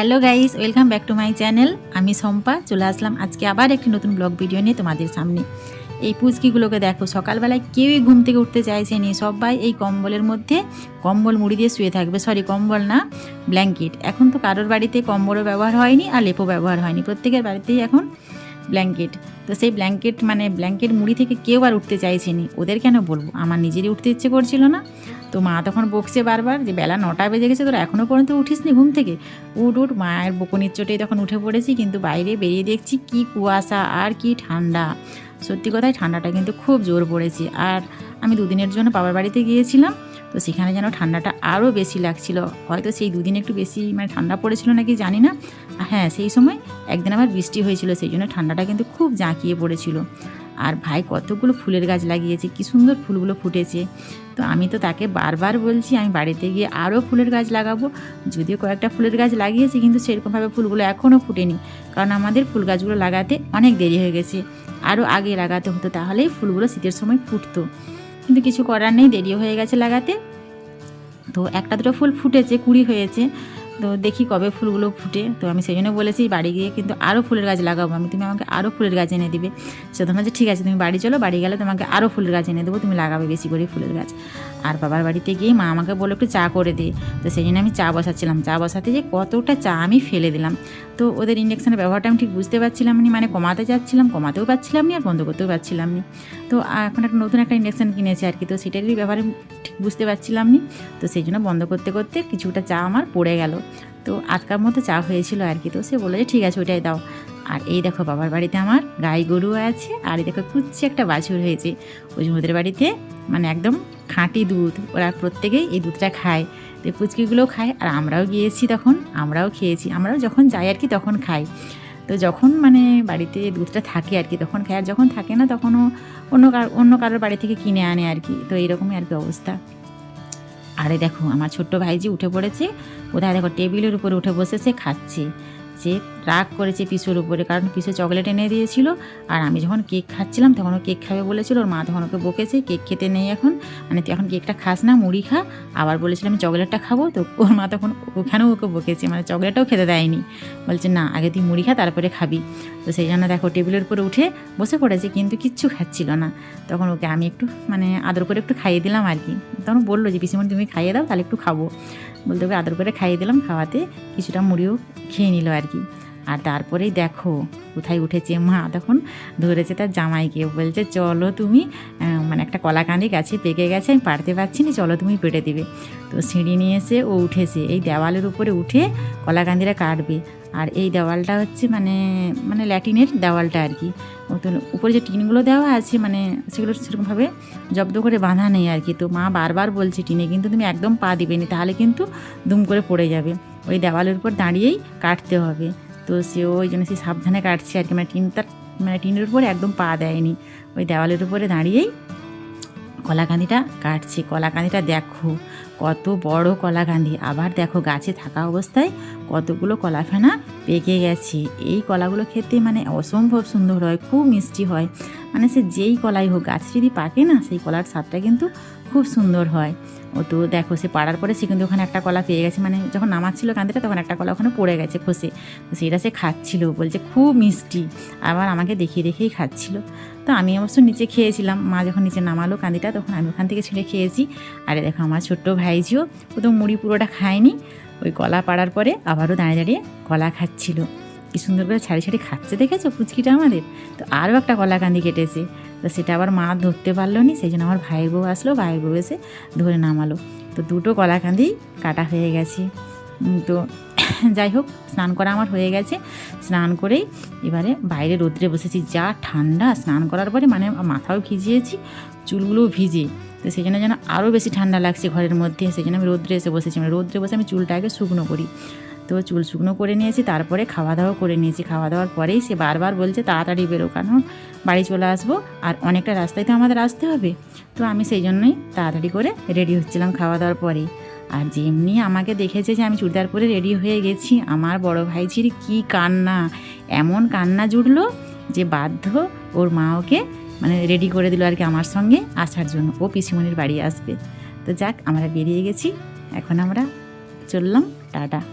Hello guys, welcome back to my channel. আমি শম্পা, চলে আসলাম আজকে আবার একটি নতুন ব্লগ ভিডিও নিয়ে তোমাদের সামনে। এই পুচকিগুলোকে দেখো, সকালবেলায় কেউই ঘুম থেকে উঠতে চাইছে নি। সবাই এই কম্বলের মধ্যে কম্বল মুড়ি দিয়ে শুয়ে থাকবে। সরি কম্বল না, ব্ল্যাঙ্কেট। এখন তো কারোর বাড়িতে কম্বলও ব্যবহার হয়নি আর লেপও ব্যবহার হয়নি। প্রত্যেকের বাড়িতেই এখন ব্ল্যাঙ্কেট। তো সেই ব্ল্যাঙ্কেট মানে ব্ল্যাঙ্কেট মুড়ি থেকে কেউ আর উঠতে চাইছে নি ওদের কেন বলব? আমার নিজেরই উঠতে ইচ্ছে করছিল না। তো মা তখন বকছে বারবার যে, বেলা নটা বেজে গেছে, তোরা এখনও পর্যন্ত উঠিস নি ঘুম থেকে? উঠ উঠ, মায়ের বকুনির চোটেই তখন উঠে পড়েছি, কিন্তু বাইরে বেরিয়ে দেখছি কি কুয়াশা আর কি ঠান্ডা। সত্যি কথাই ঠান্ডাটা কিন্তু খুব জোর পড়েছে। আর আমি দুদিনের জন্য বাবার বাড়িতে গিয়েছিলাম। তো সেখানে যেন ঠান্ডাটা আরও বেশি লাগছিল। হয়তো সেই দুদিন একটু বেশি মানে ঠান্ডা পড়েছিল নাকি জানি না। হ্যাঁ সেই সময় একদিন আমার বৃষ্টি হয়েছিল, সেই জন্য ঠান্ডাটা কিন্তু খুব জাঁকিয়ে পড়েছিল। আর ভাই কতগুলো ফুলের গাছ লাগিয়েছে, কি সুন্দর ফুলগুলো ফুটেছে। তো আমি তো তাকে বারবার বলছি, আমি বাড়িতে গিয়ে আরও ফুলের গাছ লাগাবো। যদিও কয়েকটা ফুলের গাছ লাগিয়েছি, কিন্তু সেরকমভাবে ফুলগুলো এখনও ফুটেনি। কারণ আমাদের ফুল গাছগুলো লাগাতে অনেক দেরি হয়ে গেছে। আরও আগে লাগাতে হতো, তাহলেই ফুলগুলো শীতের সময় ফুটতো। কিন্তু কিছু করার নেই দেরিও হয়ে গেছে লাগাতে। তো একটা দুটো ফুল ফুটেছে, কুড়ি হয়েছে। তো দেখি কবে ফুলগুলো ফুটে। তো আমি সেই জন্য বলেছি, বাড়ি গিয়ে কিন্তু আরও ফুলের গাছ লাগাবো। আমি, তুমি আমাকে আরও ফুলের গাছ এনে দিবে। সে তোমার যে ঠিক আছে, তুমি বাড়ি চলো। বাড়ি গেলে তোমাকে আরও ফুলের গাছ এনে দেবো। তুমি লাগাবে বেশি করে ফুলের গাছ। আর বাবার বাড়িতে গিয়ে মা আমাকে বলে একটু চা করে দে। তো সেই জন্য আমি চা বসাচ্ছিলাম। চা বসাতে যে কতটা চা আমি ফেলে দিলাম। তো ওদের ইন্ডাকশানের ব্যবহারটা আমি ঠিক বুঝতে পারছিলাম না। মানে কমাতে যাচ্ছিলাম, কমাতেও পারছিলাম না আর বন্ধ করতেও পারছিলাম না। তো এখন একটা নতুন একটা ইন্ডাকশান কিনেছি আর কি। তো সেটারই ব্যবহারে ঠিক বুঝতে পারছিলাম না। তো সেই জন্য বন্ধ করতে করতে কিছুটা চা আমার পড়ে গেল। তো আজকার মতো চা হয়েছিল আর কি। তো সে বলে যে, ঠিক আছে, ওইটাই দাও। আর এই দেখো বাবার বাড়িতে আমার গাই গরু আছে। আর এই দেখো কুচ্ছি একটা বাছুর হয়েছে। ওই ওদের বাড়িতে মানে একদম খাঁটি দুধ, ওরা প্রত্যেকেই এই দুধটা খায়। তো পুচকিগুলোও খায়, আর আমরাও গিয়েছি তখন, আমরাও খেয়েছি। আমরাও যখন যাই আর কি তখন খাই। তো যখন মানে বাড়িতে দুধটা থাকে আর কি, তখন খায়। আর যখন থাকে না তখনও অন্য কার, অন্য কারোর বাড়ি থেকে কিনে আনে আর কি। তো এইরকমই আর কি অবস্থা। আরে দেখো, আমার ছোট্ট ভাইজি উঠে পড়েছে। কোথায়? দেখো, টেবিলের উপরে উঠে বসেছে, খাচ্ছে। সে রাগ করেছে পিসুর উপরে, কারণ পিসু চকলেট এনে দিয়েছিল। আর আমি যখন কেক খাচ্ছিলাম তখন ও কেক খাবে বলেছিল, ওর মা তখন ওকে বকেছে, কেক খেতে নেই এখন। মানে তুই এখন কেকটা খাস না, মুড়ি খা। আবার বলেছিলাম আমি চকলেটটা খাব। তো ওর মা তখন ওখানেও ওকে বকেছে মানে চকলেটটাও খেতে দেয়নি। বলছে, না, আগে তুই মুড়ি খা, তারপরে খাবি। তো সেই জন্য দেখো, টেবিলের উপরে উঠে বসে পড়েছে, কিন্তু কিচ্ছু খাচ্ছিল না। তখন ওকে আমি একটু মানে আদর করে একটু খাইয়ে দিলাম আর কি। তখন বলল যে, পিসিমণি, তুমি খাইয়ে দাও, তাহলে একটু খাব। বলতে হবে আদর করে খাইয়ে দিলাম, খাওয়াতে কিছুটা মুড়িও খেয়ে নিল আর কি। আর তারপরেই দেখো, কোথায় উঠেছে মা? তখন ধরেছে তার জামাইকে, বলছে, চলো তুমি মানে একটা কলাকান্দি গাছে পেকে গেছে, আমি পারতে পারছি না, চলো তুমি পেটে দিবে। তো সিঁড়ি নিয়ে এসে ও উঠেছে। এই দেওয়ালের উপরে উঠে কলাকান্দিটা কাটবে। আর এই দেওয়ালটা হচ্ছে মানে মানে ল্যাটিনের দেওয়ালটা আর কি। তো উপরে যে টিনগুলো দেওয়া আছে মানে সেগুলো সেরকমভাবে জব্দ করে বাঁধা নেই আর কি। তো মা বারবার বলছে, টিনে কিন্তু তুমি একদম পা দিবে না, তাহলে কিন্তু দুম করে পড়ে যাবে। ওই দেওয়ালের উপর দাঁড়িয়েই কাটতে হবে। তো সে ওই জন্য সে সাবধানে কাটছে আর কি। মানে টিনটার মানে টিনের উপরে একদম পা দেয়নি। ওই দেওয়ালের উপরে দাঁড়িয়েই কলাকান্দিটা কাটছে। কলাকান্দিটা দেখো, কত বড় কলাকান্দি। আবার দেখো গাছে থাকা অবস্থায় কতগুলো কলা ফেনা পেকে গেছে। এই কলাগুলো খেতে মানে অসম্ভব সুন্দর হয়, খুব মিষ্টি হয়। মানে সে যেই কলাই হোক, গাছ যদি পাকে না, সেই কলার স্বাদটা কিন্তু খুব সুন্দর হয়। ও তো দেখো, সে পাড়ার পরে সে কিন্তু ওখানে একটা কলা পেয়ে গেছে। মানে যখন নামাচ্ছিল কান্দিটা, তখন একটা কলা ওখানে পড়ে গেছে খসে। তো সেটা সে খাচ্ছিল বলছে, খুব মিষ্টি। আবার আমাকে দেখিয়ে দেখেই খাচ্ছিল। তো আমি অবশ্য নিচে খেয়েছিলাম। মা যখন নিচে নামালো কান্দিটা, তখন আমি ওখান থেকে ছিঁড়ে খেয়েছি। আরে দেখো, আমার ছোট্ট ভাইজিও ও তো মুড়ি পুরোটা খায়নি। ওই কলা পাড়ার পরে আবারও দাঁড়িয়ে দাঁড়িয়ে কলা খাচ্ছিল। কি সুন্দর করে ছাড়ি ছাড়ি খাচ্ছে, দেখেছ পুচকিটা আমাদের? তো আরও একটা কলা কান্দি কেটেছে। তো সেটা আবার মা ধরতে পারল নি, সেই জন্য আমার ভাইয়ের বউ আসলো, ভাইয়ের বউ এসে ধরে নামালো। তো দুটো কলাকান্দি কাটা হয়ে গেছে। তো যাই হোক, স্নান করা আমার হয়ে গেছে। স্নান করেই এবারে বাইরে রোদ্রে বসেছি, যা ঠান্ডা। স্নান করার পরে মানে মাথাও ভিজিয়েছি, চুলগুলোও ভিজে। তো সেই জন্য যেন আরও বেশি ঠান্ডা লাগছে ঘরের মধ্যে, সেই জন্য আমি রোদ্রে এসে বসেছি। মানে রোদ্রে বসে আমি চুলটা আগে শুকনো করি। তো চুল শুকনো করে নিয়েছি, তারপরে খাওয়া দাওয়া করে নিয়েছি। খাওয়া দাওয়ার পরেই সে বারবার বলছে, তাড়াতাড়ি বেরো, কারণ বাড়ি চলে আসব আর অনেকটা রাস্তায় তো আমাদের আসতে হবে। তো আমি সেই জন্যই তাড়াতাড়ি করে রেডি হচ্ছিলাম খাওয়া দাওয়ার পরেই। আর যেমনি আমাকে দেখেছে যে আমি চুড়িদার পরে রেডি হয়ে গেছি, আমার বড় ভাইঝির কি কান্না! এমন কান্না জুড়লো যে বাধ্য ওর মা ওকে মানে রেডি করে দিল আর কি আমার সঙ্গে আসার জন্য। ও পিসিমণির বাড়ি আসবে। তো যাক, আমরা বেরিয়ে গেছি। এখন আমরা চললাম, টাটা।